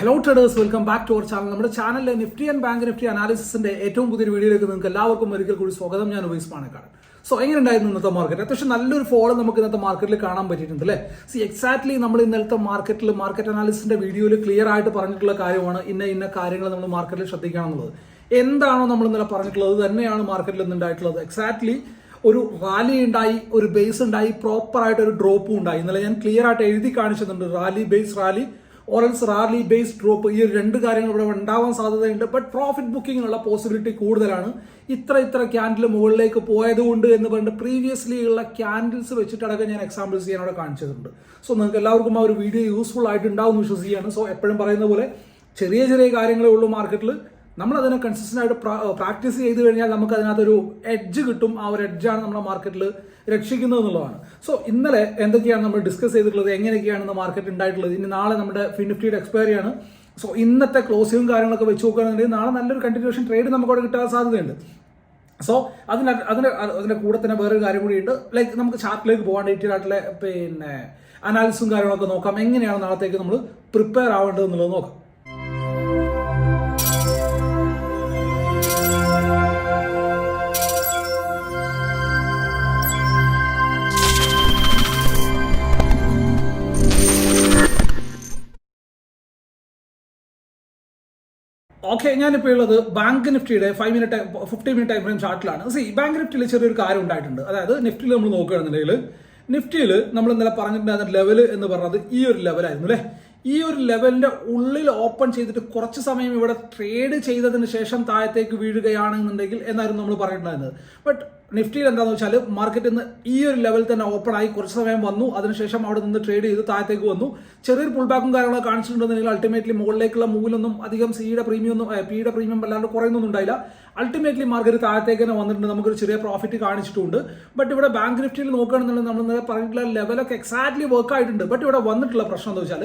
Hello traders welcome back to our channel നമ്മുടെ ചാനലിലെ Nifty and bank Nifty അനാലിസിന്റെ ഏറ്റവും പുതിയ വീഡിയോയിലേക്ക് നിങ്ങൾക്ക് എല്ലാവർക്കും ഒരിക്കൽ കൂടി സ്വാഗതം. ഞാൻ ഉപയോഗിച്ച് പാണക്കാട് സോ എങ്ങനെ ഉണ്ടായിരുന്നു ഇന്നത്തെ മാർക്കറ്റ് അത്യാവശ്യം നല്ലൊരു ഫോളോ നമുക്ക് ഇന്നത്തെ മാർക്കറ്റിൽ കാണാൻ പറ്റിയിട്ടുണ്ട് അല്ലേ? സി എക്സാക്ട്ലി നമ്മൾ ഇന്നലത്തെ മാർക്കറ്റിൽ മാർക്കറ്റ് അനാലിസിന്റെ വീഡിയോയിൽ ക്ലിയർ ആയിട്ട് പറഞ്ഞിട്ടുള്ള കാര്യമാണ് ഇന്ന ഇന്ന കാര്യങ്ങൾ നമ്മൾ മാർക്കറ്റിൽ ശ്രദ്ധിക്കണം എന്നുള്ളത് എന്താണോ നമ്മൾ ഇന്നലെ പറഞ്ഞിട്ടുള്ളത്? തന്നെയാണ് മാർക്കറ്റിൽ ഇന്ന് ഉണ്ടായിട്ടുള്ളത്. എക്സാക്ട്ലി ഒരു റാലി ഉണ്ടായി ഒരു ബേസ് ഉണ്ടായി പ്രോപ്പർ ആയിട്ട് ഒരു ഡ്രോപ്പും ഉണ്ടായി. ഇന്നലെ ഞാൻ ക്ലിയർ ആയിട്ട് എഴുതി കാണിച്ചിട്ടുണ്ട് rally base rally or else rally based drop ഈ രണ്ട് കാര്യങ്ങൾ ഇവിടെ ഉണ്ടാവാൻ സാധ്യതയുണ്ട്. ബട്ട് പ്രോഫിറ്റ് ബുക്കിങ്ങിനുള്ള പോസിബിലിറ്റി കൂടുതലാണ്. ഇത്ര ഇത്ര ക്യാൻഡിൽ മുകളിലേക്ക് പോയതുകൊണ്ട് എന്ന് പറഞ്ഞിട്ട് പ്രീവിയസ്ലി ഉള്ള ക്യാൻഡിൽസ് വെച്ചിട്ടടക്കം ഞാൻ എക്സാമ്പിൾസ് ചെയ്യാൻ അവിടെ കാണിച്ചിട്ടുണ്ട്. സോ നിങ്ങൾക്ക് എല്ലാവർക്കും ആ ഒരു വീഡിയോ യൂസ്ഫുൾ ആയിട്ട് ഉണ്ടാവും എന്ന് വിശ്വസിക്കുകയാണ്. സോ എപ്പോഴും പറയുന്ന പോലെ ചെറിയ ചെറിയ കാര്യങ്ങളേ ഉള്ളൂ മാർക്കറ്റിൽ നമ്മൾ അതിനെ കൺസിസ്റ്റന്റ് ആയിട്ട് പ്രാക്ടീസ് ചെയ്ത് കഴിഞ്ഞാൽ നമുക്ക് അതിനകത്തൊരു എഡ്ജ് കിട്ടും. ആ ഒരു എഡ്ജാണ് നമ്മളെ മാർക്കറ്റിൽ രക്ഷിക്കുന്നത് എന്നുള്ളതാണ്. സോ ഇന്നലെ എന്തൊക്കെയാണ് നമ്മൾ ഡിസ്കസ് ചെയ്തിട്ടുള്ളത്? എങ്ങനെയൊക്കെയാണ് ഇന്ന് മാർക്കറ്റ് ഉണ്ടായിട്ടുള്ളത് ഇനി നാളെ നമ്മുടെ ഫിനിഫ്റ്റിയുടെ എക്സ്പയറി ആണ്. സോ ഇന്നത്തെ ക്ലോസിങ്ങും കാര്യങ്ങളൊക്കെ വെച്ച് നോക്കുകയാണെന്നുണ്ടെങ്കിൽ നാളെ നല്ലൊരു കണ്ടിന്യൂഷൻ ട്രേഡ് നമുക്ക് അവിടെ കിട്ടാൻ സാധ്യതയുണ്ട്. സോ അതിന് അതിന് അതിന്റെ കൂടെ തന്നെ വേറൊരു കാര്യം കൂടി ഉണ്ട്. ലൈക്ക് നമുക്ക് ചാർട്ടിലേക്ക് പോകാൻ ഡീറ്റെയിൽ ആയിട്ടുള്ള പിന്നെ അനാലിസും കാര്യങ്ങളൊക്കെ നോക്കാം. എങ്ങനെയാണ് നാളത്തേക്ക് നമ്മൾ പ്രിപ്പയർ ആവേണ്ടത് എന്നുള്ളത് നോക്കാം. ഓക്കെ ഞാനിപ്പോൾ ഉള്ളത് ബാങ്ക് നിഫ്റ്റിയുടെ five minute fifty minute time frame ചാർട്ടിലാണ് see bank നിഫ്റ്റിയിൽ ചെറിയൊരു കാര്യം ഉണ്ടായിട്ടുണ്ട്. അതായത് നിഫ്റ്റിയിൽ നമ്മൾ നോക്കുകയാണെന്നുണ്ടെങ്കിൽ നിഫ്റ്റിയിൽ നമ്മൾ ഇന്നലെ പറഞ്ഞിട്ടുണ്ടായിരുന്ന ലെവൽ എന്ന് പറഞ്ഞത് ഈ ഒരു ലെവലായിരുന്നു അല്ലേ? ഈ ഒരു ലെവലിന്റെ ഉള്ളിൽ ഓപ്പൺ ചെയ്തിട്ട് കുറച്ച് സമയം ഇവിടെ ട്രേഡ് ചെയ്തതിന് ശേഷം താഴത്തേക്ക് വീഴുകയാണെന്നുണ്ടെങ്കിൽ എന്നായിരുന്നു നമ്മൾ പറഞ്ഞിട്ടുണ്ടായിരുന്നത്. ബട്ട് നിഫ്റ്റിയിൽ എന്താണെന്ന് വെച്ചാൽ മാർക്കറ്റ് ഇന്ന് ഈ ഒരു ലെവൽ തന്നെ ഓപ്പൺ ആയി കുറച്ച് സമയം വന്നു. അതിനുശേഷം അവിടെ നിന്ന് ട്രേഡ് ചെയ്ത് താഴത്തേക്ക് വന്നു. ചെറിയൊരു പുൾ ബാക്കും കാര്യങ്ങളൊക്കെ കാണിച്ചിട്ടുണ്ടെന്നുണ്ടെങ്കിൽ അൾട്ടിമേറ്റ്ലി മുകളിലേക്കുള്ള മൂവിലൊന്നും അധികം സിയുടെ പ്രീമിയം ഒന്നും പിയുടെ പ്രീമിയം വല്ലാണ്ട് കുറയുന്നൊന്നും ഉണ്ടായില്ല. അൾട്ടിമേറ്റ്ലി മാർക്കറ്റ് താഴത്തേക്ക് തന്നെ വന്നിട്ടുണ്ട്. നമുക്കൊരു ചെറിയ പ്രോഫിറ്റ് കാണിച്ചിട്ടുണ്ട്. ബട്ട് ഇവിടെ ബാങ്ക് നിഫ്റ്റിയിൽ നോക്കുകയാണെന്നുണ്ടെങ്കിൽ നമ്മൾ പറഞ്ഞിട്ടുള്ള ലെവലൊക്കെ എക്സാക്ട്ലി വർക്ക് ആയിട്ടുണ്ട്. ബട്ട് ഇവിടെ വന്നിട്ടുള്ള പ്രശ്നം എന്താ വെച്ചാൽ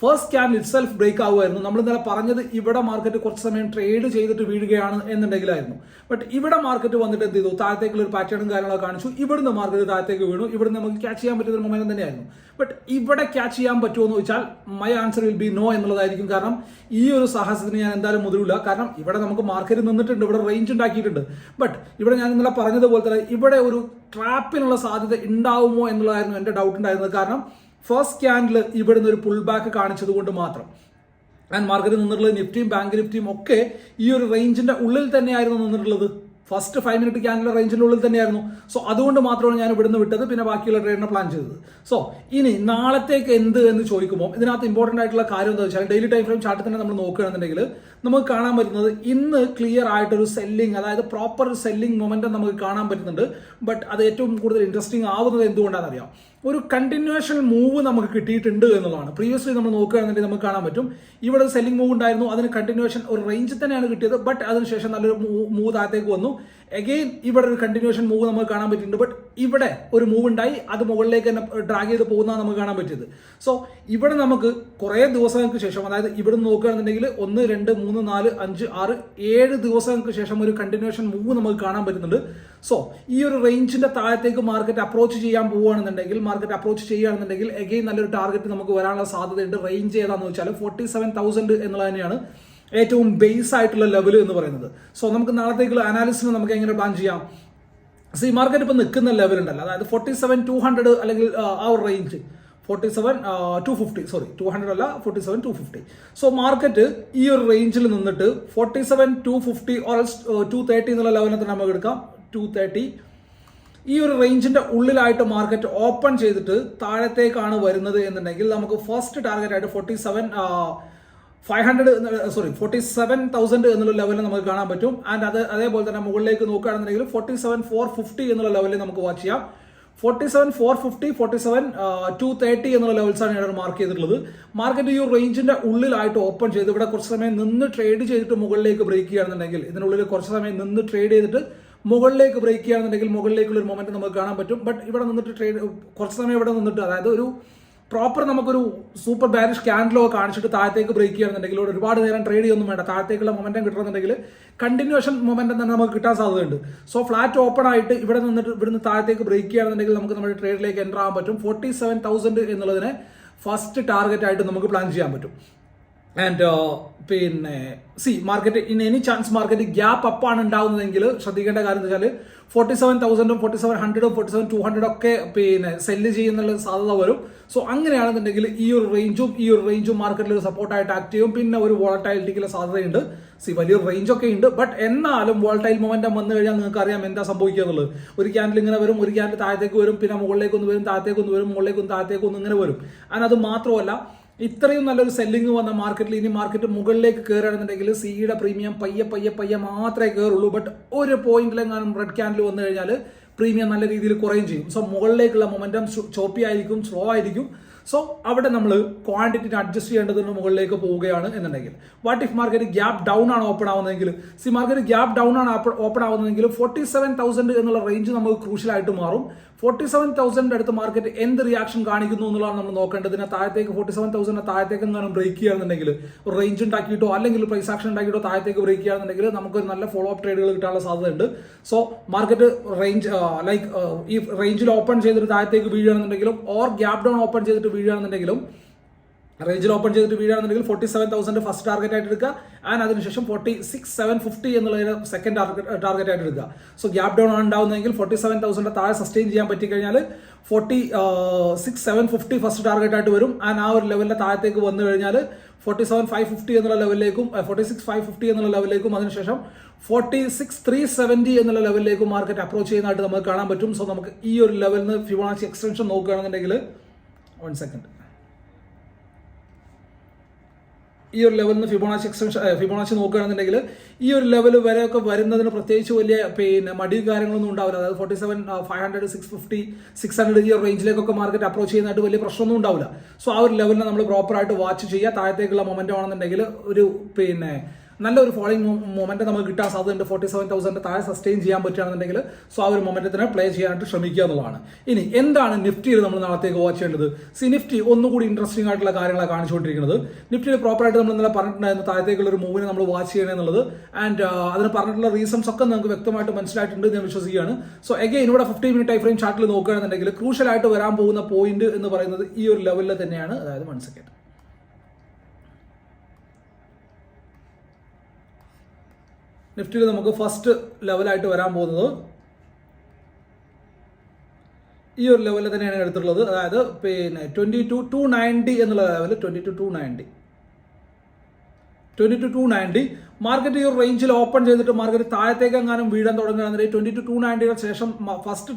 first can itself break ആവുമായിരുന്നു. നമ്മൾ ഇന്നലെ പറഞ്ഞത് ഇവിടെ മാർക്കറ്റ് കുറച്ച് സമയം ട്രേഡ് ചെയ്തിട്ട് വീഴുകയാണ് എന്നുണ്ടെങ്കിലായിരുന്നു. ബട്ട് ഇവിടെ മാർക്കറ്റ് വന്നിട്ട് എന്ത് ചെയ്തു? താഴത്തേക്കുള്ള ഒരു പാറ്റേണും കാര്യങ്ങളൊക്കെ കാണിച്ചു. ഇവിടുന്ന് മാർക്കറ്റ് താഴത്തേക്ക് വീണു. ഇവിടുന്ന് നമുക്ക് ക്യാച്ച് ചെയ്യാൻ പറ്റുന്ന ഒരു മൊമെന്റ് തന്നെയായിരുന്നു. ബട്ട് ഇവിടെ ക്യാച്ച് ചെയ്യാൻ പറ്റുമോ എന്ന് വെച്ചാൽ my answer will be no എന്നുള്ളതായിരിക്കും. കാരണം ഈ ഒരു സാഹസത്തിന് ഞാൻ എന്തായാലും മുതിരില്ല കാരണം ഇവിടെ നമുക്ക് മാർക്കറ്റ് നിന്നിട്ടുണ്ട്. ഇവിടെ റേഞ്ച് ഉണ്ടാക്കിയിട്ടുണ്ട്. ബട്ട് ഇവിടെ ഞാൻ ഇന്നലെ പറഞ്ഞതുപോലെ തന്നെ ഇവിടെ ഒരു ട്രാപ്പിനുള്ള സാധ്യത ഉണ്ടാവുമോ എന്നുള്ളതായിരുന്നു എന്റെ ഡൗട്ട് ഉണ്ടായിരുന്നത്. കാരണം ഫസ്റ്റ് ക്യാൻഡിൽ ഇവിടുന്ന് ഒരു പുൾ ബാക്ക് കാണിച്ചത് കൊണ്ട് മാത്രം. ആൻഡ് മാർക്കറ്റിൽ നിന്നിട്ടുള്ളത് നിഫ്റ്റിയും ബാങ്ക് നിഫ്റ്റിയും ഒക്കെ ഈ ഒരു റേഞ്ചിന്റെ ഉള്ളിൽ തന്നെയായിരുന്നു നിന്നിട്ടുള്ളത്. ഫസ്റ്റ് ഫൈവ് മിനിറ്റ് ക്യാൻഡിലെ റേഞ്ചിന്റെ ഉള്ളിൽ തന്നെയായിരുന്നു. സോ അതുകൊണ്ട് മാത്രമാണ് ഞാൻ ഇവിടുന്ന് വിട്ടത് പിന്നെ ബാക്കിയുള്ള ട്രേഡിനെ പ്ലാൻ ചെയ്തത്. സോ ഇനി നാളത്തേക്ക് എന്ത് എന്ന് ചോദിക്കുമ്പോൾ ഇതിനകത്ത് ഇമ്പോർട്ടന്റ് ആയിട്ടുള്ള കാര്യം എന്താ വെച്ചാൽ ഡെയിലി ടൈം ഫ്രെയിം ചാർട്ടിൽ തന്നെ നമ്മൾ നോക്കുകയാണെന്നുണ്ടെങ്കിൽ നമുക്ക് കാണാൻ പറ്റുന്നത് ഇന്ന് ക്ലിയർ ആയിട്ടൊരു സെല്ലിംഗ് അതായത് പ്രോപ്പർ സെല്ലിംഗ് മൊമെന്റം നമുക്ക് കാണാൻ പറ്റുന്നുണ്ട്. ബട്ട് അത് ഏറ്റവും കൂടുതൽ ഇൻട്രസ്റ്റിംഗ് ആവുന്നത് എന്തുകൊണ്ടാണെന്ന് അറിയാം. ഒരു കണ്ടിന്യൂഷൻ മൂവ് നമുക്ക് കിട്ടിയിട്ടുണ്ട് എന്നുള്ളതാണ്. പ്രീവിയസ്ലി നമ്മൾ നോക്കുകയാണെന്നുണ്ടെങ്കിൽ നമുക്ക് കാണാൻ പറ്റും. ഇവിടെ സെല്ലിംഗ് മൂവ് ഉണ്ടായിരുന്നു. അതിന് കണ്ടിന്യൂഷൻ ഒരു റേഞ്ച് തന്നെയാണ് കിട്ടിയത്. ബട്ട് അതിനുശേഷം നല്ലൊരു മൂവ് താഴത്തേക്ക് വന്നു. എഗെയിൻ ഇവിടെ ഒരു കണ്ടിന്യൂഷൻ മൂവ് നമുക്ക് കാണാൻ പറ്റിയിട്ടുണ്ട്. ബട്ട് ഇവിടെ ഒരു മൂവ് ഉണ്ടായി. അത് മുകളിലേക്ക് തന്നെ ഡ്രാഗ് ചെയ്ത് പോകുന്നതാണ് നമുക്ക് കാണാൻ പറ്റിയത്. സോ ഇവിടെ നമുക്ക് കുറേ ദിവസങ്ങൾക്ക് ശേഷം അതായത് ഇവിടെ നിന്ന് നോക്കുകയാണെന്നുണ്ടെങ്കിൽ ഒന്ന് രണ്ട് മൂന്ന് നാല് അഞ്ച് ആറ് ഏഴ് ദിവസങ്ങൾക്ക് ശേഷം ഒരു കണ്ടിന്യൂഷൻ മൂവ് നമുക്ക് കാണാൻ പറ്റുന്നുണ്ട്. സോ ഈ ഒരു റേഞ്ചിന്റെ താഴത്തേക്ക് മാർക്കറ്റ് അപ്രോച്ച് ചെയ്യാൻ പോവുകയാണെന്നുണ്ടെങ്കിൽ മാർക്കറ്റ് അപ്രോച്ച് ചെയ്യുകയാണെന്നുണ്ടെങ്കിൽ എഗെയിൻ നല്ലൊരു ടാർഗറ്റ് നമുക്ക് വരാനുള്ള സാധ്യതയുണ്ട്. റേഞ്ച് ഏതാണെന്ന് വെച്ചാൽ ഫോർട്ടി സെവൻ തൗസൻഡ് എന്നുള്ളത് തന്നെയാണ്. ഏറ്റവും ബേസ് ആയിട്ടുള്ള ലെവൽ എന്ന് പറയുന്നത്. സോ നമുക്ക് നാളത്തേക്കുള്ള അനാലിസിന് നമുക്ക് എങ്ങനെ പ്ലാൻ ചെയ്യാം? സി മാർക്കറ്റ് ഇപ്പോൾ നിൽക്കുന്ന ലെവൽ ഉണ്ടല്ലോ. അതായത് ഫോർട്ടി സെവൻ ടു ഹൺഡ്രഡ് അല്ലെങ്കിൽ ആ ഒരു range forty seven two fifty sorry two hundred അല്ല forty seven two fifty so market ഈ ഒരു റേഞ്ചിൽ നിന്നിട്ട് forty seven two fifty or two thirty എന്നുള്ള ലെവലിനെ തന്നെ നമുക്ക് എടുക്കാം. ടു തേർട്ടി ഈ ഒരു റേഞ്ചിന്റെ ഉള്ളിലായിട്ട് മാർക്കറ്റ് ഓപ്പൺ ചെയ്തിട്ട് താഴത്തേക്കാണ് വരുന്നത് എന്നുണ്ടെങ്കിൽ നമുക്ക് ഫസ്റ്റ് ടാർഗറ്റ് ആയിട്ട് forty seven five hundred sorry forty seven thousand എന്നുള്ള ലെവലിൽ നമുക്ക് കാണാൻ പറ്റും. ആൻഡ് അത് അതേപോലെ തന്നെ മുകളിലേക്ക് നോക്കുകയാണെന്നുണ്ടെങ്കിൽ ഫോർട്ടി സെവൻ ഫോർ ഫിഫ്റ്റി എന്നുള്ള ലെവലിൽ നമുക്ക് വാച്ച് ചെയ്യാം. Forty seven four fifty forty seven two thirty എന്നുള്ള ലെവൽസാണ് ഞാൻ മാർക്ക് ചെയ്തിട്ടുള്ളത്. മാർക്കറ്റ് ഈ റേഞ്ചിന്റെ ഉള്ളിലായിട്ട് ഓപ്പൺ ചെയ്ത് ഇവിടെ കുറച്ച് സമയം നിന്ന് ട്രേഡ് ചെയ്തിട്ട് മുകളിലേക്ക് ബ്രേക്ക് ചെയ്യുകയാണെന്നുണ്ടെങ്കിൽ ഇതിനുള്ളിൽ കുറച്ച് സമയം നിന്ന് ട്രേഡ് ചെയ്തിട്ട് മുകളിലേക്ക് ബ്രേക്ക് ചെയ്യുകയാണെന്നുണ്ടെങ്കിൽ മുകളിലേക്കുള്ള ഒരു മൊമെന്റ് നമുക്ക് കാണാൻ പറ്റും. ബട്ട് ഇവിടെ നിന്നിട്ട് ട്രേഡ് കുറച്ച് സമയം ഇവിടെ നിന്നിട്ട് അതായത് ഒരു പ്രോപ്പർ നമുക്കൊരു സൂപ്പർ ബാരിഷ് ക്യാൻഡിലോ കാണിച്ചിട്ട് താഴത്തേക്ക് ബ്രേക്ക് ചെയ്യണമെന്നുണ്ടെങ്കിൽ ഇവിടെ ഒരുപാട് നേരം ട്രേഡ് ചെയ്യൊന്നും വേണ്ട. താഴത്തേക്കുള്ള മൊമെന്റം കിട്ടണമെന്നുണ്ടെങ്കിൽ കണ്ടിന്യൂഷൻ മൊമെന്റം തന്നെ നമുക്ക് കിട്ടാൻ സാധ്യതയുണ്ട്. സോ ഫ്ലാറ്റ് ഓപ്പൺ ആയിട്ട് ഇവിടെ നിന്നിട്ട് ഇവിടുന്ന് താഴത്തേക്ക് ബ്രേക്ക് ചെയ്യുകയാണെന്നുണ്ടെങ്കിൽ നമുക്ക് നമ്മുടെ ട്രേഡിലേക്ക് എന്റർ ആകാൻ പറ്റും. ഫോർട്ടി സെവൻ തൗസൻഡ് എന്നുള്ളതിനെ ഫസ്റ്റ് ടാർഗറ്റ് ആയിട്ട് നമുക്ക് പ്ലാൻ ചെയ്യാൻ പറ്റും. ആൻഡ് പിന്നെ see market in any chance market gap up ആണ് ഉണ്ടാവുന്നതെങ്കിൽ ശ്രദ്ധിക്കേണ്ട കാര്യം എന്ന് വെച്ചാൽ ഫോർട്ടി സെവൻ തൗസൻഡും ഫോർട്ടി സെവൻ ഹൺഡ്രഡും ഫോർട്ടി സെവൻ ടു ഹൺഡ്രഡ് ഒക്കെ പിന്നെ സെല്ല് ചെയ്യുന്നുള്ള സാധ്യത വരും. സോ അങ്ങനെയാണെന്നുണ്ടെങ്കിൽ ഈ ഒരു റേഞ്ചും ഈ ഒരു റേഞ്ചും മാർക്കറ്റിൽ ഒരു സപ്പോർട്ടായിട്ട് ആക്ട് ചെയ്യും. പിന്നെ ഒരു വോളറ്റൈലിറ്റിക്കുള്ള സാധ്യതയുണ്ട്. സി വലിയൊരു റേഞ്ച് ഒക്കെ ഉണ്ട്. ബട്ട് എന്നാലും വോളറ്റൈൽ മൊമെന്റം വന്നു കഴിഞ്ഞാൽ നിങ്ങൾക്ക് അറിയാം എന്താ സംഭവിക്കുക എന്നുള്ളത് ഒരു ക്യാൻഡിൽ ഇങ്ങനെ വരും ഒരു ക്യാൻഡിൽ താഴത്തേക്ക് വരും പിന്നെ മുകളിലേക്ക് ഒന്ന് വരും താഴത്തേക്ക് ഒന്ന് വരും മുകളിലേക്ക് ഒന്ന് താഴത്തേക്ക് ഒന്ന് ഇങ്ങനെ വരും. അതിനത് മാത്രമല്ല ഇത്രയും നല്ലൊരു സെല്ലിംഗ് വന്ന മാർക്കറ്റിൽ ഇനി മാർക്കറ്റ് മുകളിലേക്ക് കയറുകയാണെന്നുണ്ടെങ്കിൽ സിയുടെ പ്രീമിയം പയ്യെ പയ്യെ പയ്യെ മാത്രമേ കയറുള്ളൂ ബട്ട് ഒരു പോയിന്റിലെങ്ങാനും റെഡ് ക്യാൻഡിൽ വന്നു കഴിഞ്ഞാൽ പ്രീമിയം നല്ല രീതിയിൽ കുറയും ചെയ്യും. സോ മുകളിലേക്കുള്ള മൊമെന്റം ചോപ്പി ആയിരിക്കും സ്ലോ ആയിരിക്കും. സോ അവിടെ നമ്മൾ ക്വാണ്ടിറ്റിനെ അഡ്ജസ്റ്റ് ചെയ്യേണ്ടതിന് മുകളിലേക്ക് പോവുകയാണ് എന്നുണ്ടെങ്കിൽ. What if market gap down ആണ് ഓപ്പൺ ആവുന്നതെങ്കിൽ? സി മാർക്കറ്റ് ഗ്യാപ്പ് ഡൗൺ ആണ് ഓപ്പൺ ആവുന്നതെങ്കിൽ ഫോർട്ടി സെവൻ തൗസൻഡ് എന്നുള്ള റേഞ്ച് നമുക്ക് ക്രൂഷ്യലായിട്ട് മാറും. ഫോർട്ടി സെവൻ തൗസൻഡ് അടുത്ത് മാർക്കറ്റ് എന്ത് റിയാക്ഷൻ കാണിക്കുന്നു എന്നുള്ളതാണ് നമ്മൾ നോക്കേണ്ടത്. ഇതിനെ താഴത്തേക്ക് ഫോർട്ടി സെവൻ തൗസൻഡ് താഴത്തേക്ക് എങ്ങാനും ബ്രേക്ക് ചെയ്യുകയാണെന്നുണ്ടെങ്കിൽ ഒരു റേഞ്ച് ഉണ്ടാക്കിയിട്ടോ അല്ലെങ്കിൽ പ്രൈസ് ആക്ഷൻ ഉണ്ടാക്കിയിട്ടോ താഴത്തേക്ക് ബ്രേക്ക് ചെയ്യുകയാണെന്നുണ്ടെങ്കിൽ നമുക്ക് നല്ല ഫോളോ അപ്പ് ട്രേഡുകൾ കിട്ടാനുള്ള സാധ്യതയുണ്ട്. സോ മാർക്കറ്റ് റേഞ്ച് ലൈക്ക് ഈ റേഞ്ചിൽ ഓപ്പൺ ചെയ്തിട്ട് താഴത്തേക്ക് വീഴുകയാണെന്നുണ്ടെങ്കിലും ഓർ ഗ്യാപ് ഡൗൺ ഓപ്പൺ ചെയ്തിട്ട് വീഴുകയാണെന്നുണ്ടെങ്കിലും റേഞ്ചിൽ ഓപ്പൺ ചെയ്തിട്ട് വീഴുകയാണെന്നുണ്ടെങ്കിൽ forty seven thousand first target ആയിട്ട് എടുക്കുക. ആൻഡ് അതിനുശേഷം ഫോർട്ടി സിക്സ് സെവൻ ഫിഫ്റ്റി എന്നുള്ളതിന് സെക്കൻഡ് ടാർഗറ്റ് ടാർഗറ്റ് ആയിട്ട് എടുക്കുക. സോ ഗ്യാപ് ഡൗൺ ആണ് ഉണ്ടാവുന്നതെങ്കിൽ ഫോർട്ടി സെവൻ തൗസൻഡ് താഴെ സസ്റ്റെയിൻ ചെയ്യാൻ പറ്റിക്കഴിഞ്ഞാൽ forty six seven fifty first target ആയിട്ട് വരും. ആൻഡ് ആ ഒരു ലെവലിന്റെ താഴത്തേക്ക് വന്നു കഴിഞ്ഞാൽ ഫോർട്ടി സെവൻ ഫൈവ് ഫിഫ്റ്റി എന്നുള്ള ലെവലിലേക്കും ഫോർട്ടി സിക്സ് ഫൈവ് ഫിഫ്റ്റി എന്നുള്ള ലെവലിലേക്കും അതിനുശേഷം ഫോർട്ടി സിക്സ് ത്രീ സെവന്റി എന്നുള്ള ലെവലിലേക്കും മാർക്കറ്റ് അപ്രോച്ച് ചെയ്യുന്നതായിട്ട് നമുക്ക് കാണാൻ പറ്റും. സോ നമുക്ക് ഈ ഒരു ലെവലിൽ നിന്ന് ഫിബോണാച്ചി എക്സ്റ്റൻഷൻ നോക്കുകയാണെന്നുണ്ടെങ്കിൽ വൺ സെക്കൻഡ് ഈ ഒരു ലെവലിൽ നിന്ന് ഫിബോണാച്ചി എക്സ്റ്റൻഷൻ ഫിബോണാച്ചി നോക്കുകയാണെന്നുണ്ടെങ്കിൽ ഈ ഒരു ലെവൽ വരെയൊക്കെ വരുന്നതിന് പ്രത്യേകിച്ച് വലിയ പിന്നെ മടി കാര്യങ്ങളൊന്നും ഉണ്ടാവില്ല. അതായത് forty seven five hundred six fifty six hundred ഈ റേഞ്ചിലേക്കൊക്കെ മാർക്കറ്റ് അപ്രോച്ച് ചെയ്യുന്നതായിട്ട് വലിയ പ്രശ്നമൊന്നും ഉണ്ടാവില്ല. സോ ആ ഒരു ലെവലിനെ നമ്മൾ പ്രോപ്പറായിട്ട് വാച്ച് ചെയ്യുക. താഴത്തേക്കുള്ള മൊമെന്റ് ആണെന്നുണ്ടെങ്കിൽ ഒരു പിന്നെ നല്ലൊരു ഫോളോയിങ് മൊമെന്റ് നമുക്ക് കിട്ടാൻ സാധ്യതയുണ്ട്. ഫോർട്ടി സെവൻ തൗസൻഡ് താഴെ സസ്റ്റെയിൻ ചെയ്യാൻ പറ്റുകയാണെന്നുണ്ടെങ്കിൽ സോ ആ ഒരു മൊമെന്റത്തിന് പ്ലേ ചെയ്യാനായിട്ട് ശ്രമിക്കുക എന്നുള്ളതാണ്. ഇനി എന്താണ് നിഫ്റ്റിയിൽ നമ്മൾ നാളത്തേക്ക് വാച്ച് ചെയ്യേണ്ടത്? സി നിഫ്റ്റി ഒന്നുകൂടി ഇൻട്രസ്റ്റിംഗ് ആയിട്ടുള്ള കാര്യങ്ങളാണ് കാണിച്ചുകൊണ്ടിരിക്കുന്നത്. നിഫ്റ്റിയിൽ പ്രോപ്പറായിട്ട് നമ്മൾ ഇന്നലെ പറഞ്ഞിട്ടുണ്ടായിരുന്നു താഴത്തേക്കുള്ള ഒരു മൂവിനെ നമ്മൾ വാച്ച് ചെയ്യണേ എന്നുള്ളത്. ആൻഡ് അതിന് പറഞ്ഞിട്ടുള്ള റീസൺസ് ഒക്കെ നമുക്ക് വ്യക്തമായിട്ട് മനസ്സിലായിട്ടുണ്ട് ഞാൻ വിശ്വസിക്കുകയാണ്. സോ എഗെയിൻ ഇവിടെ ഫിഫ്റ്റി മിനിറ്റ് ടൈം ഫ്രെയിം ചാർട്ടിൽ നോക്കുകയാണെന്നുണ്ടെങ്കിൽ ക്രൂഷ്യൽ ആയിട്ട് വരാൻ പോകുന്ന പോയിന്റ് എന്ന് പറയുന്നത് ഈ ഒരു ലെവലിൽ തന്നെയാണ്. അതായത് വൺ സെക്കൻഡ് നിഫ്റ്റിയിൽ നമുക്ക് ഫസ്റ്റ് ലെവലായിട്ട് വരാൻ പോകുന്നത് ഈ ഒരു ലെവലിൽ തന്നെയാണ് എടുത്തിട്ടുള്ളത്. അതായത് പിന്നെ ട്വന്റി ടു ടു നയന്റി എന്നുള്ള level twenty two two ninety twenty two two ninety market ഈ ഒരു റേഞ്ചിൽ ഓപ്പൺ ചെയ്തിട്ട് മാർക്കറ്റ് താഴത്തേക്ക് എങ്ങാനും വീഴാൻ തുടങ്ങുകയാണെങ്കിൽ ട്വന്റി ടു ടു നയന്റിയുടെ ശേഷം ഫസ്റ്റ്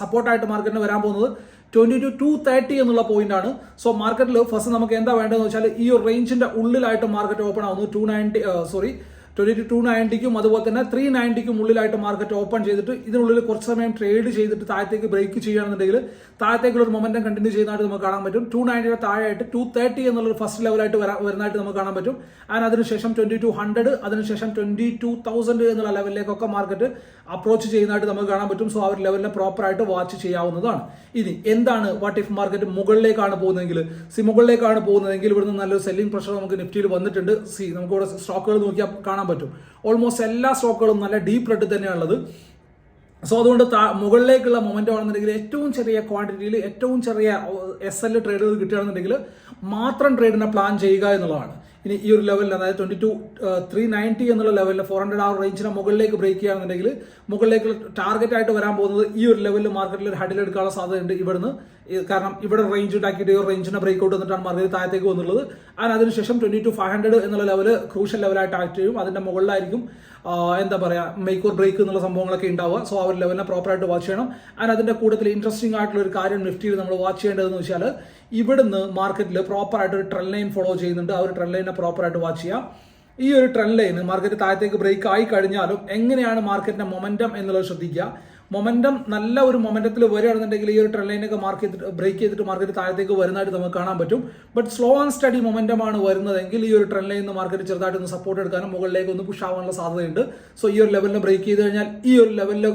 സപ്പോർട്ടായിട്ട് മാർക്കറ്റിന് വരാൻ പോകുന്നത് ട്വന്റി ടു ടു തേർട്ടി എന്നുള്ള പോയിന്റ് ആണ്. സോ മാർക്കറ്റിൽ ഫസ്റ്റ് നമുക്ക് എന്താ വേണ്ടതെന്ന് വെച്ചാൽ ഈ ഒരു റേഞ്ചിന്റെ ഉള്ളിലായിട്ട് മാർക്കറ്റ് ഓപ്പൺ ആവുന്നു. Two ninety sorry twenty two നയന്റിക്കും അതുപോലെ തന്നെ ത്രീ നയന്റിക്കും ഉള്ളിലായിട്ട് മാർക്കറ്റ് ഓപ്പൺ ചെയ്തിട്ട് ഇതിനുള്ളിൽ കുറച്ച് സമയം ട്രേഡ് ചെയ്തിട്ട് താഴത്തേക്ക് ബ്രേക്ക് ചെയ്യുകയാണെന്നുണ്ടെങ്കിൽ താഴത്തേക്കുള്ള ഒരു മൊമെന്റം കണ്ടിന്യൂ ചെയ്യുന്നതായിട്ട് നമുക്ക് കാണാൻ പറ്റും. ടു നയന്റിയുടെ താഴെയായിട്ട് ടു തേർട്ടി എന്നുള്ളൊരു ഫസ്റ്റ് ലെവലായിട്ട് വരാ വരുന്നതായിട്ട് നമുക്ക് കാണാൻ പറ്റും. ആൻഡ് അതിനുശേഷം ട്വന്റി ടു ഹൺഡ്രഡ് അതിനുശേഷം ട്വന്റി ടു തൗസൻഡ് എന്നുള്ള ലെവലിലേക്കൊക്കെ മാർക്കറ്റ് അപ്രോച്ച് ചെയ്യുന്നതായിട്ട് നമുക്ക് കാണാൻ പറ്റും. സോ ആ ഒരു ലെവലിനെ പ്രോപ്പറായിട്ട് വാച്ച് ചെയ്യാവുന്നതാണ്. ഇനി എന്താണ് വാട്ട് ഇഫ് മാർക്കറ്റ് മുകളിലേക്കാണ് പോകുന്നതെങ്കിൽ? സി മുകളിലേക്കാണ് പോകുന്നതെങ്കിൽ ഇവിടുന്ന് നല്ലൊരു സെല്ലിംഗ് പ്രഷർ നമുക്ക് നിഫ്റ്റിയിൽ വന്നിട്ടുണ്ട്. സി നമുക്ക് ഇവിടെ സ്റ്റോക്കുകൾ നോക്കിയാൽ കാണാൻ പറ്റും. ഓൾമോസ്റ്റ് എല്ലാ സ്റ്റോക്കുകളും നല്ല ഡീപ്പ് റെഡ് തന്നെയാണുള്ളത് സോ അതുകൊണ്ട് മുകളിലേക്കുള്ള മൊമെന്റ് ആണെന്നുണ്ടെങ്കിൽ ഏറ്റവും ചെറിയ ക്വാണ്ടിറ്റിയിൽ ഏറ്റവും ചെറിയ എസ് എൽ ട്രേഡുകൾ കിട്ടുകയാണെന്നുണ്ടെങ്കിൽ മാത്രം ട്രേഡിനെ പ്ലാൻ ചെയ്യുക എന്നുള്ളതാണ്. ഇനി ഈ ഒരു ലെവലിൽ അതായത് ട്വന്റി ടു ത്രീ നയന്റി എന്നുള്ള ലെവലിൽ ഫോർ ഹൺഡ്രഡ് ആ റേഞ്ചിനെ മുകളിലേക്ക് ബ്രേക്ക് ചെയ്യുകയാണെന്നുണ്ടെങ്കിൽ മുകളിലേക്ക് ടാർഗറ്റ് ആയിട്ട് വരാൻ പോകുന്നത് ഈ ഒരു ലെവലിൽ മാർക്കറ്റിൽ ഒരു ഹഡിൽ എടുക്കാനുള്ള സാധ്യതയുണ്ട് ഇവിടുന്ന്. കാരണം ഇവിടെ റേഞ്ച് ഉണ്ടാക്കിയിട്ട് ഈ ഒരു റേഞ്ചിനെ ബ്രേക്ക് ഔട്ട് വന്നിട്ടാണ് മാർക്കറ്റ് താഴത്തേക്ക് വന്നുള്ളത്. അതിനുശേഷം ട്വന്റി ടു ഫൈവ് ഹൺഡ്രഡ് എന്നുള്ള ലെവൽ ക്രൂഷ്യൽ ലെവലായിട്ട് ആക്ട് ചെയ്യും. അതിന്റെ മുകളിലായിരിക്കും എന്താ പറയുക മേക്ക് ഓർ ബ്രേക്ക് എന്നുള്ള സംഭവങ്ങളൊക്കെ ഉണ്ടാവുക. സോ ആ ഒരു ലെവലിനെ പ്രോപ്പറായിട്ട് വാച്ച് ചെയ്യണം. ആൻഡ് അതിന്റെ കൂട്ടത്തിൽ ഇൻട്രസ്റ്റിംഗ് ആയിട്ടുള്ള ഒരു കാര്യം നിഫ്റ്റിയിൽ നമ്മൾ വാച്ച് ചെയ്യേണ്ടതെന്ന് വെച്ചാൽ ഇവിടുന്ന് മാർക്കറ്റിൽ പ്രോപ്പറായിട്ട് ഒരു ട്രെൻഡ് ലൈൻ ഫോളോ ചെയ്യുന്നുണ്ട്. ആ ഒരു ട്രെൻഡ് ലൈനെ പ്രോപ്പറായിട്ട് വാച്ച് ചെയ്യാം. ഈ ഒരു ട്രെൻഡ് ലൈന് മാർക്കറ്റ് താഴത്തേക്ക് ബ്രേക്ക് ആയി കഴിഞ്ഞാലും എങ്ങനെയാണ് മാർക്കറ്റിന്റെ മൊമെന്റം എന്നുള്ളത് ശ്രദ്ധിക്കുക. മൊമെന്റം നല്ല ഒരു മൊമെന്റത്തിൽ വരികയാണെന്നുണ്ടെങ്കിൽ ഈ ഒരു ട്രെൻഡ് ലൈനൊക്കെ മാർക്ക് ചെയ്തിട്ട് ബ്രേക്ക് ചെയ്തിട്ട് മാർക്കറ്റ് താഴത്തേക്ക് വരുന്നതായിട്ട് നമുക്ക് കാണാൻ പറ്റും. ബട്ട് സ്ലോ ആൻഡ് സ്റ്റഡി മൊമെന്റമാണ് വരുന്നതെങ്കിൽ ഈ ഒരു ട്രെൻഡ് ലൈനിൽ മാർക്കറ്റ് ചെറുതായിട്ട് ഒന്ന് സപ്പോർട്ട് എടുക്കാനും മുകളിലേക്ക് ഒന്ന് പുഷ് ആവാനുള്ള സാധ്യതയുണ്ട്. സോ ഈ ഒരു ലെവലിനെ ബ്രേക്ക് ചെയ്ത് കഴിഞ്ഞാൽ ഈ ഒരു ലെവലിൽ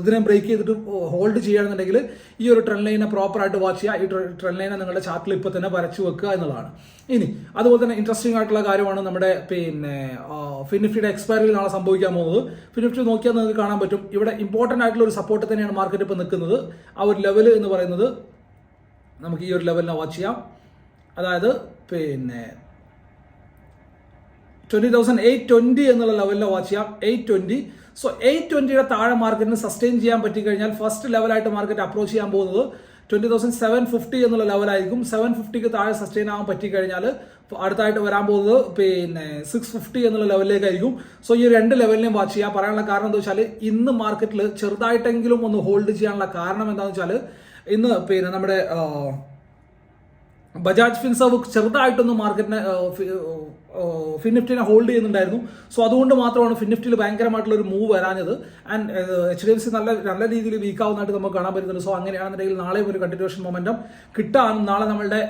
ഇതിനെ ബ്രേക്ക് ചെയ്തിട്ട് ഹോൾഡ് ചെയ്യുകയാണെന്നുണ്ടെങ്കിൽ ഈ ഒരു ട്രെൻഡ് ലൈനെ പ്രോപ്പറായിട്ട് വാച്ച് ചെയ്യുക. ഈ ട്രെൻഡ് ലൈനെ നിങ്ങളുടെ ചാർട്ടിൽ ഇപ്പോൾ തന്നെ വരച്ചു വെക്കുക എന്നുള്ളതാണ്. ഇനി അതുപോലെ തന്നെ ഇൻട്രസ്റ്റിംഗ് ആയിട്ടുള്ള കാര്യമാണ് നമ്മുടെ പിന്നെ ഫിനിഫ്റ്റിയുടെ എക്സ്പയറിൽ നാളെ സംഭവിക്കാൻ പോകുന്നത്. ഫിനിഫ്റ്റി നോക്കിയാൽ നിങ്ങൾക്ക് കാണാൻ പറ്റും. ഇവിടെ ഇമ്പോർട്ടന്റ് ആയിട്ടുള്ള ഒരു സപ്പോർട്ട് തന്നെയാണ് മാർക്കറ്റ് ഇപ്പോൾ നിൽക്കുന്നത്. ആ ഒരു ലെവൽ എന്ന് പറയുന്നത് നമുക്ക് ഈ ഒരു ലെവലിനെ വാച്ച് ചെയ്യാം. അതായത് പിന്നെ ട്വന്റി തൗസൻഡ് എയ്റ്റ് ട്വന്റി എന്നുള്ള ലെവലിനെ വാച്ച് ചെയ്യാം. എയ്റ്റ് ട്വന്റി സോ എയ്റ്റ് ട്വന്റിയുടെ താഴെ മാർക്കറ്റിന് സസ്റ്റെയിൻ ചെയ്യാൻ പറ്റി കഴിഞ്ഞാൽ ഫസ്റ്റ് ലെവലായിട്ട് മാർക്കറ്റ് അപ്രോച്ച് ചെയ്യാൻ പോകുന്നത് ട്വന്റി തൗസൻഡ് സെവൻ ഫിഫ്റ്റി എന്നുള്ള ലെവലായിരിക്കും സെവൻ ഫിഫ്റ്റിക്ക് താഴെ സസ്റ്റെയിൻ ആവാൻ പറ്റി കഴിഞ്ഞാൽ അടുത്തായിട്ട് വരാൻ പോകുന്നത് പിന്നെ സിക്സ് ഫിഫ്റ്റി എന്നുള്ള ലെവലിലേക്കായിരിക്കും സോ ഈ രണ്ട് ലെവലിനെയും വാച്ച് ചെയ്യാം പറയാനുള്ള കാരണം എന്താ വെച്ചാൽ ഇന്ന് മാർക്കറ്റിൽ ചെറുതായിട്ടെങ്കിലും ഒന്ന് ഹോൾഡ് ചെയ്യാനുള്ള കാരണം എന്താണെന്ന് വെച്ചാൽ ഇന്ന് പിന്നെ നമ്മുടെ ബജാജ് ഫിൻസർവ് ചെറുതായിട്ടൊന്ന് മാർക്കറ്റിനെ ഫിൻനിഫ്റ്റിനെ ഹോൾഡ് ചെയ്യുന്നുണ്ടായിരുന്നു. സോ അതുകൊണ്ട് മാത്രമാണ് ഫിൻനിഫ്റ്റിയിൽ ഭയങ്കരമായിട്ടുള്ള ഒരു move വരാഞ്ഞത്. And H D F C നല്ല നല്ല രീതിയിൽ വീക്കാവുന്നതായിട്ട് നമുക്ക് കാണാൻ പറ്റുന്നുണ്ട്. സോ അങ്ങനെയാണെന്നുണ്ടെങ്കിൽ നാളെ ഒരു കണ്ടിന്യൂഷൻ മൊമെന്റം കിട്ടാനും നാളെ നമ്മളുടെ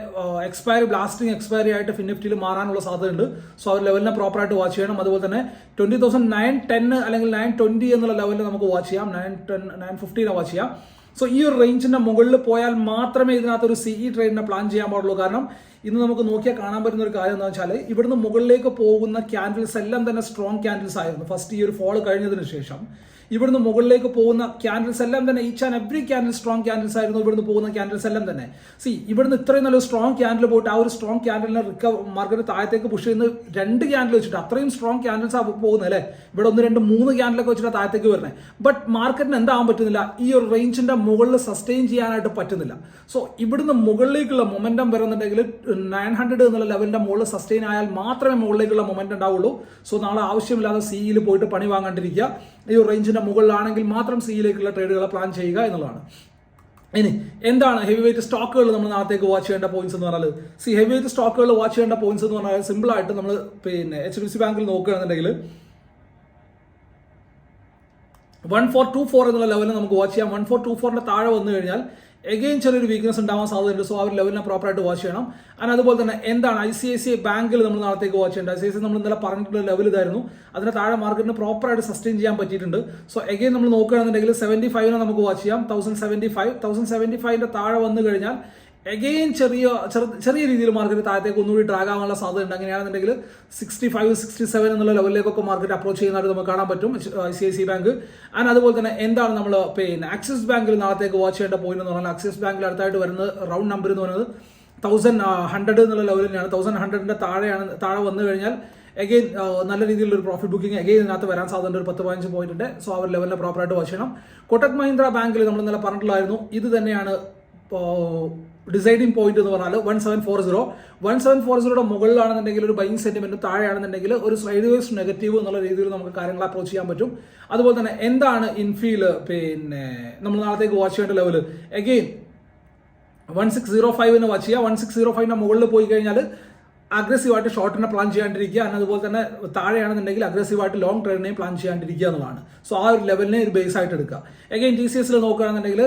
എക്സ്പയറി ബ്ലാസ്റ്റിംഗ് എക്സ്പയറി ആയിട്ട് ഫിൻനിഫ്റ്റിയിൽ മാറാനുള്ള സാധ്യതയുണ്ട്. സോ ആ ലെവലിനെ പ്രോപ്പറായിട്ട് വാച്ച് ചെയ്യണം. അതുപോലെ തന്നെ ട്വന്റി തൗസൻഡ് നയൻ ടെൻ അല്ലെങ്കിൽ നയൻ ട്വന്റി എന്നുള്ള ലെവലിൽ നമുക്ക് വാച്ച് ചെയ്യാം. നയൻ ടെൻ നയൻ ഫിഫ്റ്റീനെ വാച്ച് ചെയ്യാം. സോ ഈ ഒരു റേഞ്ചിന്റെ മുകളിൽ പോയാൽ മാത്രമേ ഇതിനകത്ത് ഒരു സിഇ ട്രേഡിനെ പ്ലാൻ ചെയ്യാൻ പാടുള്ളൂ. കാരണം ഇന്ന് നമുക്ക് നോക്കിയാൽ കാണാൻ പറ്റുന്ന ഒരു കാര്യം എന്താ വെച്ചാൽ ഇവിടുന്ന് മുകളിലേക്ക് പോകുന്ന ക്യാൻഡിൽസ് എല്ലാം തന്നെ സ്ട്രോങ് ക്യാൻഡിൽസ് ആയിരുന്നു. ഫസ്റ്റ് ഈ ഒരു ഫോൾ കഴിഞ്ഞതിന് ശേഷം. ഇവിടുന്ന് മുകളിലേക്ക് പോകുന്ന ക്യാൻഡിൽസ് എല്ലാം തന്നെ each and every candle strong candles ആയിരുന്നു ഇവിടുന്ന് പോകുന്ന ക്യാൻഡിൽസ് എല്ലാം തന്നെ. സി ഇവിടുന്ന് ഇത്രയും നല്ല സ്ട്രോങ് ക്യാൻഡിൽ പോയിട്ട് ആ ഒരു സ്ട്രോങ് ക്യാൻഡിലിനെ റിക്കവർ മാർക്കറ്റ് താഴത്തേക്ക് പുഷ് ചെയ്യുന്ന രണ്ട് ക്യാൻഡിൽ വെച്ചിട്ട് അത്രയും സ്ട്രോങ് ക്യാൻഡിൽസ് പോകുന്നത് അല്ലേ? ഇവിടെ ഒന്ന് രണ്ട് മൂന്ന് ക്യാൻഡിലൊക്കെ വെച്ചിട്ട് താഴത്തേക്ക് വരുന്നത് ബട്ട് മാർക്കറ്റിന് എന്താകാൻ പറ്റുന്നില്ല? ഈ ഒരു റേഞ്ചിന്റെ മുകളിൽ സസ്റ്റെയിൻ ചെയ്യാനായിട്ട് പറ്റുന്നില്ല. സോ ഇവിടുന്ന് മുകളിലേക്കുള്ള മൊമെന്റം വരുന്നുണ്ടെങ്കിൽ നയൻ ഹൺഡ്രഡ് എന്നുള്ള ലെവലിന്റെ മുകളിൽ സസ്റ്റെയിൻ ആയാൽ മാത്രമേ മുകളിലേക്കുള്ള മൊമെന്റം ഉണ്ടാവുള്ളൂ. സോ നാളെ ആവശ്യമില്ലാതെ സിയിൽ പോയിട്ട് പണി വാങ്ങാണ്ടിരിക്കുക. ഈ റേഞ്ചിന്റെ മുകളിലാണെങ്കിൽ മാത്രം സിയിലേക്കുള്ള ട്രേഡുകളെ പ്ലാൻ ചെയ്യുക എന്നുള്ളതാണ്. ഇനി എന്താണ് ഹെവി വെയിറ്റ് സ്റ്റോക്കുകൾ നമ്മൾ നാളത്തേക്ക് വാച്ച് ചെയ്യേണ്ട പോയിന്റ്സ് എന്ന് പറഞ്ഞാൽ സി ഹെവി വെയിറ്റ് സ്റ്റോക്കുകൾ വാച്ച് ചെയ്യേണ്ട പോയിന്റ്സ് എന്ന് പറഞ്ഞാൽ സിമ്പിൾ ആയിട്ട് നമ്മൾ പിന്നെ എച്ച് ഡി സി ബാങ്കിൽ നോക്കുകയാണെന്നുണ്ടെങ്കിൽ വൺ ഫോർ ടു ഫോർ എന്നുള്ള ലെവലിൽ നമുക്ക് വാച്ച് ചെയ്യാം. വൺ ഫോർ ടു ഫോറിന്റെ താഴെ വന്നു കഴിഞ്ഞാൽ എഗെയിൻ ചെറിയൊരു വീക്ക്നസ് ഉണ്ടാവാൻ സാധ്യതയുണ്ട്. സോ ആ ഒരു ലെവലിനെ പ്രോപ്പറായിട്ട് വാച്ച് ചെയ്യണം. ആൻഡ് അതുപോലെ തന്നെ എന്താണ് I C I C I ബാങ്കിൽ നമ്മൾ നാളത്തേക്ക് വാച്ച് ചെയ്യേണ്ടത്? ഐ സി ഐ സി നമ്മൾ ഇന്നലെ പറഞ്ഞിട്ടുള്ള ലെവൽ ഇതായിരുന്നു. അതിന് താഴെ മാർക്കറ്റിന് പ്രോപ്പറായിട്ട് സസ്റ്റെയിൻ ചെയ്യാൻ പറ്റിയിട്ടുണ്ട്. സോ എഗെയിൻ നമ്മൾ നോക്കുകയാണെന്നുണ്ടെങ്കിൽ സെവന്റി ഫൈവിനെ നമുക്ക് വാച്ച് ചെയ്യാം. Thousand seventy five thousand seventy ഫൈവിന്റെ താഴെ വന്നു കഴിഞ്ഞാൽ എഗെയിൻ ചെറിയ ചെറിയ രീതിയിൽ മാർക്കറ്റ് താഴത്തേക്ക് ഒന്നുകൂടി ഡ്രാഗ് ആവാനുള്ള സാധ്യതയുണ്ട്. അങ്ങനെയാണെന്നുണ്ടെങ്കിൽ സിക്സ്റ്റി ഫൈവ് സിക്സ്റ്റി സെവൻ എന്നുള്ള ലെവലിലേക്കൊക്കെ മാർക്കറ്റ് അപ്രോച്ച് ചെയ്യുന്നതായിട്ട് നമുക്ക് കാണാൻ പറ്റും. I C I C bank and അതുപോലെ തന്നെ എന്താണ് നമ്മൾ പിന്നെ ആക്സിസ് ബാങ്കിൽ നാളത്തേക്ക് വാച്ച് ചെയ്യേണ്ട പോയിന്റ് എന്ന് പറഞ്ഞാൽ ആക്സിസ് ബാങ്കിൽ അടുത്തായിട്ട് വരുന്നത് റൗണ്ട് നമ്പർ എന്ന് പറയുന്നത് തൗസൻഡ് ഹൺഡ്രഡ് എന്നുള്ള ലെവലിൽ തന്നെയാണ്. തൗസൻഡ് ഹൺഡ്രഡിന്റെ താഴെയാണ് താഴെ വന്നു കഴിഞ്ഞാൽ എഗെയിൻ നല്ല രീതിയിലുള്ള ഒരു പ്രോഫിറ്റ് ബുക്കിംഗ് എഗെയിൻ ഇതിനകത്ത് വരാൻ സാധ്യത ഒരു പത്ത് പതിനഞ്ച് പോയിന്റ് ഉണ്ട്. സോ അവർ ഒരു ലെവലിനെ പ്രോപ്പറായിട്ട് വാച്ച് ചെയ്യണം. കൊട്ടക് മഹീന്ദ്ര ബാങ്കിൽ നമ്മൾ ഇന്നലെ പറഞ്ഞിട്ടുള്ളായിരുന്നു ഇത് തന്നെയാണ് ഡിസൈഡിങ് പോയിന്റ് എന്ന് പറഞ്ഞാൽ one seven four zero one seven four സീറോയുടെ മുകളിലാണെന്നുണ്ടെങ്കിൽ ഒരു ബൈങ് സെന്റിമെന്റ് താഴെയാണെന്നുണ്ടെങ്കിൽ ഒരു സൈഡ് വേസ് നെഗറ്റീവ് എന്നുള്ള രീതിയിൽ നമുക്ക് കാര്യങ്ങൾ അപ്രോച്ച് ചെയ്യാൻ പറ്റും. അതുപോലെ തന്നെ എന്താണ് ഇൻഫീൽ പിന്നെ നമ്മൾ നാളത്തേക്ക് വാച്ച് ചെയ്യേണ്ട level again one six zero ഫൈവിന് watch ചെയ്യുക. വൺ സിക്സ് സീറോ ഫൈവിന്റെ മുകളിൽ പോയി കഴിഞ്ഞാൽ അഗ്രസീവായിട്ട് ഷോർട്ടിനെ പ്ലാൻ ചെയ്യാണ്ടിരിക്കുക. and അതുപോലെ തന്നെ താഴെയാണെന്നുണ്ടെങ്കിൽ അഗ്രസീവായിട്ട് ലോങ് ട്രേഡിനെയും പ്ലാൻ ചെയ്യാണ്ടിരിക്കുക എന്നുള്ളതാണ്. സോ ആ ഒരു ലെവലിനെ ഒരു ബേസ് ആയിട്ട് എടുക്കുക. എഗെയിൻ ടി സി എസിൽ നോക്കുകയാണെന്നുണ്ടെങ്കിൽ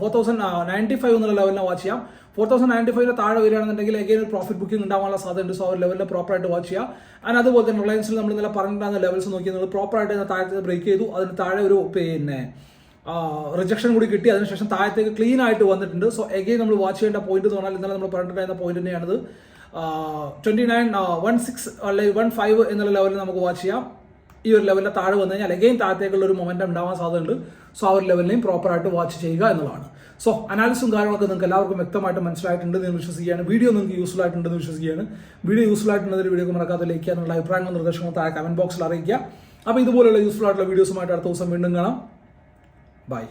ഫോർ തൗസൻഡ് നയന്റി ഫൈവ് എന്നുള്ള ലെവലിനെ വാച്ച് ചെയ്യാം. ഫോർ തൗസൻഡ് നയന്റി ഫൈവിന് താഴെ വരികയാണെന്നുണ്ടെങ്കിൽ എഗെയിൻ ഒരു പ്രോഫിറ്റ് ബുക്കിംഗ് ഉണ്ടാവാനുള്ള സാധ്യതയുണ്ട്. സോ ആ ഒരു ലെവലിനെ പ്രോപ്പറായിട്ട് വാച്ച് ചെയ്യുക ആൻഡ് അതുപോലെ തന്നെ റിലയൻസിൽ നമ്മൾ ഇന്നലെ പറഞ്ഞിട്ടുണ്ടാകുന്ന ലെവൽസ് നോക്കി നിങ്ങൾ പ്രോപ്പറായിട്ട് താഴത്തെ ബ്രേക്ക് ചെയ്തു. അതിന് താഴെ ഒരു പിന്നെ റിജക്ഷൻ കൂടി കിട്ടി. അതിനുശേഷം താഴത്തേക്ക് ക്ലീൻ ആയിട്ട് വന്നിട്ടുണ്ട്. സോ എഗെയിൻ നമ്മൾ വാച്ച് ചെയ്യേണ്ട പോയിന്റ് എന്ന് പറഞ്ഞാൽ ഇന്നലെ നമ്മൾ പറഞ്ഞിട്ടുണ്ടായിരുന്ന പോയിന്റ് തന്നെയാണിത്. ട്വന്റി നയൻ വൺ സിക്സ് അല്ലെങ്കിൽ വൺ ഫൈവ് എന്നുള്ള ലെവലിൽ നമുക്ക് വാച്ച് ചെയ്യാം. ഈ ഒരു ലെവലിൽ താഴെ വന്നു കഴിഞ്ഞാൽ എഗെയിൻ താഴത്തേക്കുള്ള ഒരു മൊമെന്റം ഉണ്ടാവാൻ സാധ്യതയുണ്ട്. സോ ആ ഒരു ലെവലിനെയും പ്രോപ്പറായിട്ട് വാച്ച് ചെയ്യുക എന്നുള്ളതാണ്. സോ അനാലിസും കാര്യങ്ങളൊക്കെ നിങ്ങൾക്ക് എല്ലാവർക്കും വ്യക്തമായിട്ട് മനസ്സിലായിട്ടുണ്ട് എന്ന് വിശ്വസിക്കുകയാണ്. വീഡിയോ നിങ്ങൾക്ക് യൂസ്ഫുൾ ആയിട്ടുണ്ടെന്ന് വിശ്വസിക്കുകയാണ്. വീഡിയോ യൂസ്ഫുൾ ആയിട്ടുണ്ടെങ്കിൽ വീഡിയോ മറക്കാതെ ലൈക്ക് ചെയ്യാനുള്ള അഭിപ്രായങ്ങളും നിർദ്ദേശങ്ങളും താഴെ കമന്റ് ബോക്സിൽ അറിയിക്കുക. അപ്പോൾ ഇതുപോലുള്ള യൂസ്ഫുൾ ആയിട്ടുള്ള വീഡിയോസുമായിട്ട് അടുത്ത ദിവസം വീണ്ടും കാണാം. ബൈ